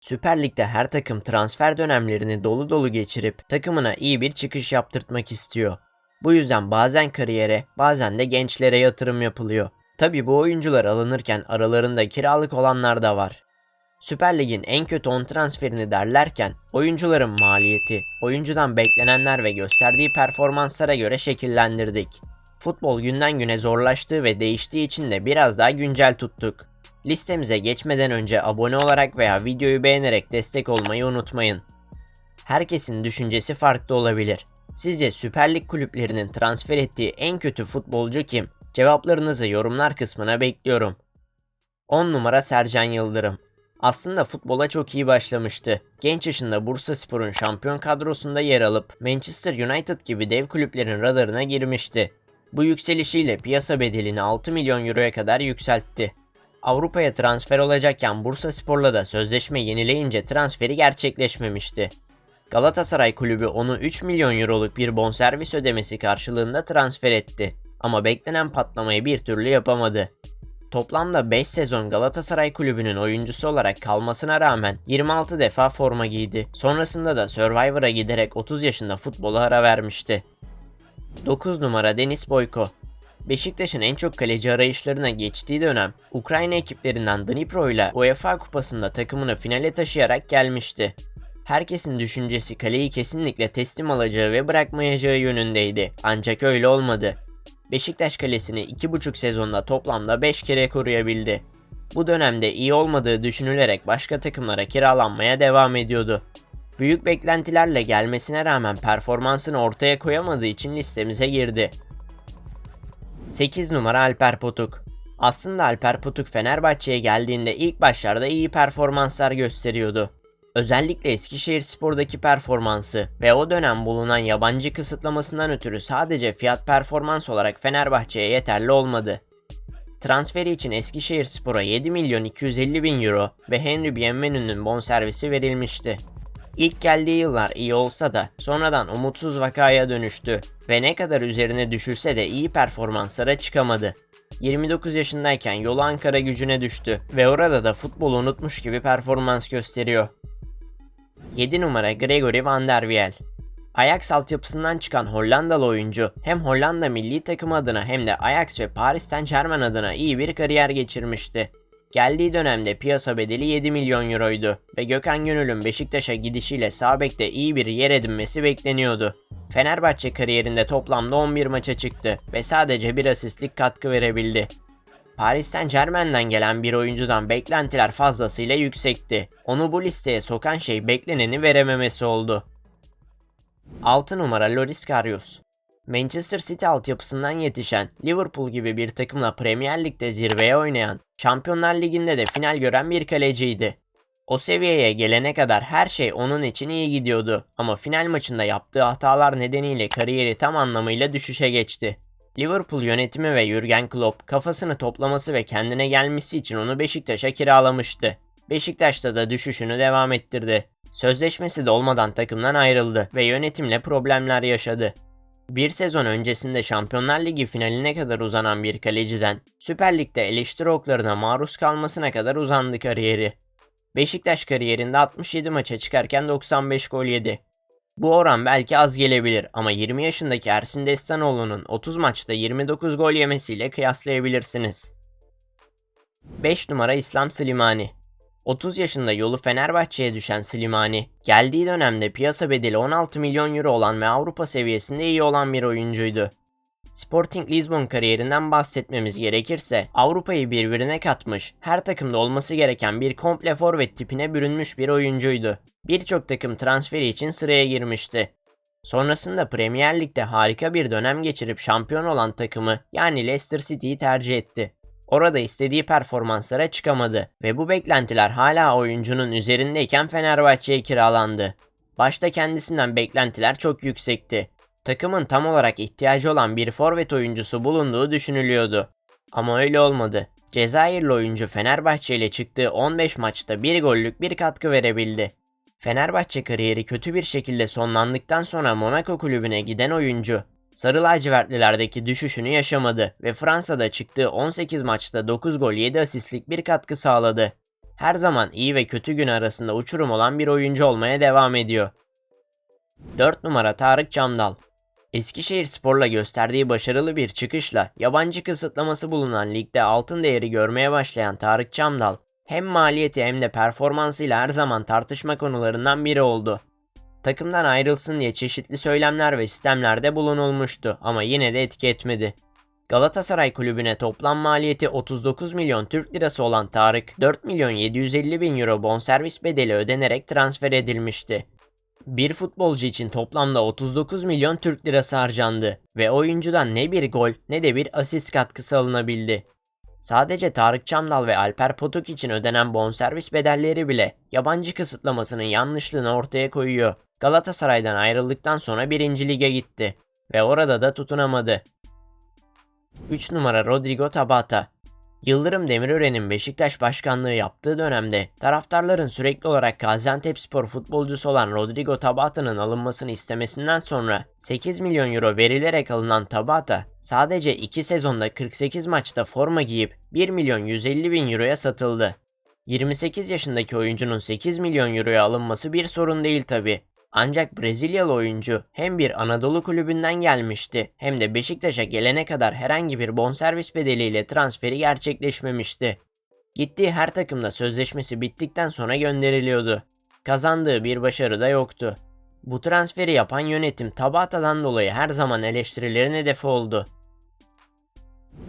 Süper Lig'de her takım transfer dönemlerini dolu dolu geçirip takımına iyi bir çıkış yaptırtmak istiyor. Bu yüzden bazen kariyere, bazen de gençlere yatırım yapılıyor. Tabi bu oyuncular alınırken aralarında kiralık olanlar da var. Süper Lig'in en kötü 10 transferini derlerken oyuncuların maliyeti, oyuncudan beklenenler ve gösterdiği performanslara göre şekillendirdik. Futbol günden güne zorlaştığı ve değiştiği için de biraz daha güncel tuttuk. Listemize geçmeden önce abone olarak veya videoyu beğenerek destek olmayı unutmayın. Herkesin düşüncesi farklı olabilir. Sizce Süper Lig kulüplerinin transfer ettiği en kötü futbolcu kim? Cevaplarınızı yorumlar kısmına bekliyorum. 10 numara Sercan Yıldırım. Aslında futbola çok iyi başlamıştı. Genç yaşında Bursaspor'un şampiyon kadrosunda yer alıp Manchester United gibi dev kulüplerin radarına girmişti. Bu yükselişiyle piyasa bedelini 6 milyon euroya kadar yükseltti. Avrupa'ya transfer olacakken Bursaspor'la da sözleşme yenileyince transferi gerçekleşmemişti. Galatasaray kulübü onu 3 milyon euroluk bir bonservis ödemesi karşılığında transfer etti. Ama beklenen patlamayı bir türlü yapamadı. Toplamda 5 sezon Galatasaray kulübünün oyuncusu olarak kalmasına rağmen 26 defa forma giydi. Sonrasında da Survivor'a giderek 30 yaşında futbola ara vermişti. 9 numara Denis Boyko Beşiktaş'ın en çok kaleci arayışlarına geçtiği dönem Ukrayna ekiplerinden Dnipro ile UEFA kupasında takımını finale taşıyarak gelmişti. Herkesin düşüncesi kaleyi kesinlikle teslim alacağı ve bırakmayacağı yönündeydi. Ancak öyle olmadı. Beşiktaş kalesini 2,5 sezonda toplamda 5 kere koruyabildi. Bu dönemde iyi olmadığı düşünülerek başka takımlara kiralanmaya devam ediyordu. Büyük beklentilerle gelmesine rağmen performansını ortaya koyamadığı için listemize girdi. 8 numara Alper Potuk. Aslında Alper Potuk Fenerbahçe'ye geldiğinde ilk başlarda iyi performanslar gösteriyordu. Özellikle Eskişehir Spor'daki performansı ve o dönem bulunan yabancı kısıtlamasından ötürü sadece fiyat performans olarak Fenerbahçe'ye yeterli olmadı. Transferi için Eskişehir Spor'a 7 milyon 250 bin euro ve Henry Bienvenu'nun bonservisi verilmişti. İlk geldiği yıllar iyi olsa da sonradan umutsuz vakaya dönüştü ve ne kadar üzerine düşülse de iyi performanslara çıkamadı. 29 yaşındayken yolu Ankara gücüne düştü ve orada da futbolu unutmuş gibi performans gösteriyor. 7 numara Gregory van der Wiel. Ajax altyapısından çıkan Hollandalı oyuncu hem Hollanda milli takımı adına hem de Ajax ve Paris Saint Germain adına iyi bir kariyer geçirmişti. Geldiği dönemde piyasa bedeli 7 milyon euroydu ve Gökhan Gönül'ün Beşiktaş'a gidişiyle sağ bekte iyi bir yer edinmesi bekleniyordu. Fenerbahçe kariyerinde toplamda 11 maça çıktı ve sadece bir asistlik katkı verebildi. Paris Saint Germain'den gelen bir oyuncudan beklentiler fazlasıyla yüksekti. Onu bu listeye sokan şey bekleneni verememesi oldu. 6 numara Loris Karius Manchester City altyapısından yetişen, Liverpool gibi bir takımla Premier Lig'de zirveye oynayan, Şampiyonlar Ligi'nde de final gören bir kaleciydi. O seviyeye gelene kadar her şey onun için iyi gidiyordu ama final maçında yaptığı hatalar nedeniyle kariyeri tam anlamıyla düşüşe geçti. Liverpool yönetimi ve Jurgen Klopp kafasını toplaması ve kendine gelmesi için onu Beşiktaş'a kiralamıştı. Beşiktaş'ta da düşüşünü devam ettirdi. Sözleşmesi de olmadan takımdan ayrıldı ve yönetimle problemler yaşadı. Bir sezon öncesinde Şampiyonlar Ligi finaline kadar uzanan bir kaleciden Süper Lig'de eleştiri oklarına maruz kalmasına kadar uzandı kariyeri. Beşiktaş kariyerinde 67 maça çıkarken 95 gol yedi. Bu oran belki az gelebilir ama 20 yaşındaki Ersin Destanoğlu'nun 30 maçta 29 gol yemesiyle kıyaslayabilirsiniz. 5 numara İslam Slimani 30 yaşında yolu Fenerbahçe'ye düşen Slimani, geldiği dönemde piyasa bedeli 16 milyon euro olan ve Avrupa seviyesinde iyi olan bir oyuncuydu. Sporting Lisbon kariyerinden bahsetmemiz gerekirse Avrupa'yı birbirine katmış, her takımda olması gereken bir komple forvet tipine bürünmüş bir oyuncuydu. Birçok takım transferi için sıraya girmişti. Sonrasında Premier Lig'de harika bir dönem geçirip şampiyon olan takımı yani Leicester City'yi tercih etti. Orada istediği performanslara çıkamadı ve bu beklentiler hala oyuncunun üzerindeyken Fenerbahçe'ye kiralandı. Başta kendisinden beklentiler çok yüksekti. Takımın tam olarak ihtiyacı olan bir forvet oyuncusu bulunduğu düşünülüyordu. Ama öyle olmadı. Cezayirli oyuncu Fenerbahçe ile çıktığı 15 maçta bir gollük bir katkı verebildi. Fenerbahçe kariyeri kötü bir şekilde sonlandıktan sonra Monaco kulübüne giden oyuncu Sarı lacivertlilerdeki düşüşünü yaşamadı ve Fransa'da çıktığı 18 maçta 9 gol 7 asistlik bir katkı sağladı. Her zaman iyi ve kötü gün arasında uçurum olan bir oyuncu olmaya devam ediyor. 4 numara Tarık Camdal Eskişehir Spor'la gösterdiği başarılı bir çıkışla yabancı kısıtlaması bulunan ligde altın değeri görmeye başlayan Tarık Camdal hem maliyeti hem de performansıyla her zaman tartışma konularından biri oldu. Takımdan ayrılsın diye çeşitli söylemler ve sistemlerde bulunulmuştu ama yine de etki etmedi. Galatasaray kulübüne toplam maliyeti 39 milyon Türk lirası olan Tarık, 4 milyon 750 bin euro bonservis bedeli ödenerek transfer edilmişti. Bir futbolcu için toplamda 39 milyon Türk lirası harcandı ve oyuncudan ne bir gol ne de bir asist katkısı alınabildi. Sadece Tarık Çamdal ve Alper Potuk için ödenen bonservis bedelleri bile yabancı kısıtlamasının yanlışlığını ortaya koyuyor. Galatasaray'dan ayrıldıktan sonra 1. lige gitti ve orada da tutunamadı. 3 numara Rodrigo Tabata Yıldırım Demirören'in Beşiktaş başkanlığı yaptığı dönemde taraftarların sürekli olarak Gaziantepspor futbolcusu olan Rodrigo Tabata'nın alınmasını istemesinden sonra 8 milyon euro verilerek alınan Tabata sadece 2 sezonda 48 maçta forma giyip 1 milyon 150 bin euroya satıldı. 28 yaşındaki oyuncunun 8 milyon euroya alınması bir sorun değil tabi. Ancak Brezilyalı oyuncu hem bir Anadolu kulübünden gelmişti hem de Beşiktaş'a gelene kadar herhangi bir bonservis bedeliyle transferi gerçekleşmemişti. Gittiği her takımda sözleşmesi bittikten sonra gönderiliyordu. Kazandığı bir başarı da yoktu. Bu transferi yapan yönetim Tabata'dan dolayı her zaman eleştirilerin hedefi oldu.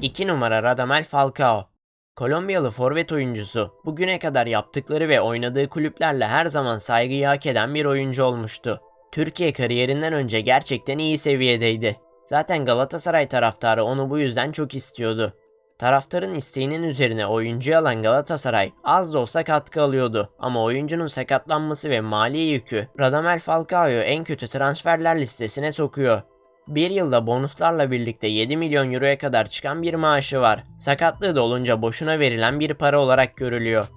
2 numara Radamel Falcao Kolombiyalı forvet oyuncusu bugüne kadar yaptıkları ve oynadığı kulüplerle her zaman saygıyı hak eden bir oyuncu olmuştu. Türkiye kariyerinden önce gerçekten iyi seviyedeydi. Zaten Galatasaray taraftarı onu bu yüzden çok istiyordu. Taraftarın isteğinin üzerine oyuncuyu alan Galatasaray az da olsa katkı alıyordu ama oyuncunun sakatlanması ve mali yükü Radamel Falcao'yu en kötü transferler listesine sokuyor. Bir yılda bonuslarla birlikte 7 milyon euroya kadar çıkan bir maaşı var. Sakatlığı da olunca boşuna verilen bir para olarak görülüyor.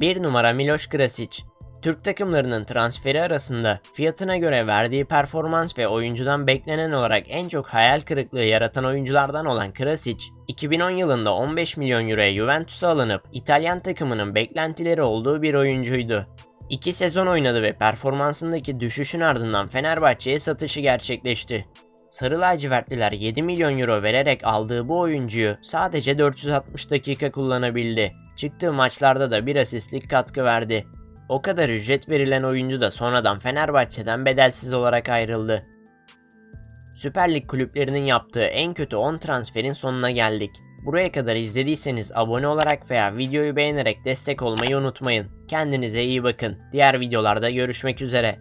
1 numara Miloš Krasić Türk takımlarının transferi arasında fiyatına göre verdiği performans ve oyuncudan beklenen olarak en çok hayal kırıklığı yaratan oyunculardan olan Krasić, 2010 yılında 15 milyon euroya Juventus'a alınıp İtalyan takımının beklentileri olduğu bir oyuncuydu. İki sezon oynadı ve performansındaki düşüşün ardından Fenerbahçe'ye satışı gerçekleşti. Sarı lacivertliler 7 milyon euro vererek aldığı bu oyuncuyu sadece 460 dakika kullanabildi. Çıktığı maçlarda da bir asistlik katkı verdi. O kadar ücret verilen oyuncu da sonradan Fenerbahçe'den bedelsiz olarak ayrıldı. Süper Lig kulüplerinin yaptığı en kötü 10 transferin sonuna geldik. Buraya kadar izlediyseniz abone olarak veya videoyu beğenerek destek olmayı unutmayın. Kendinize iyi bakın. Diğer videolarda görüşmek üzere.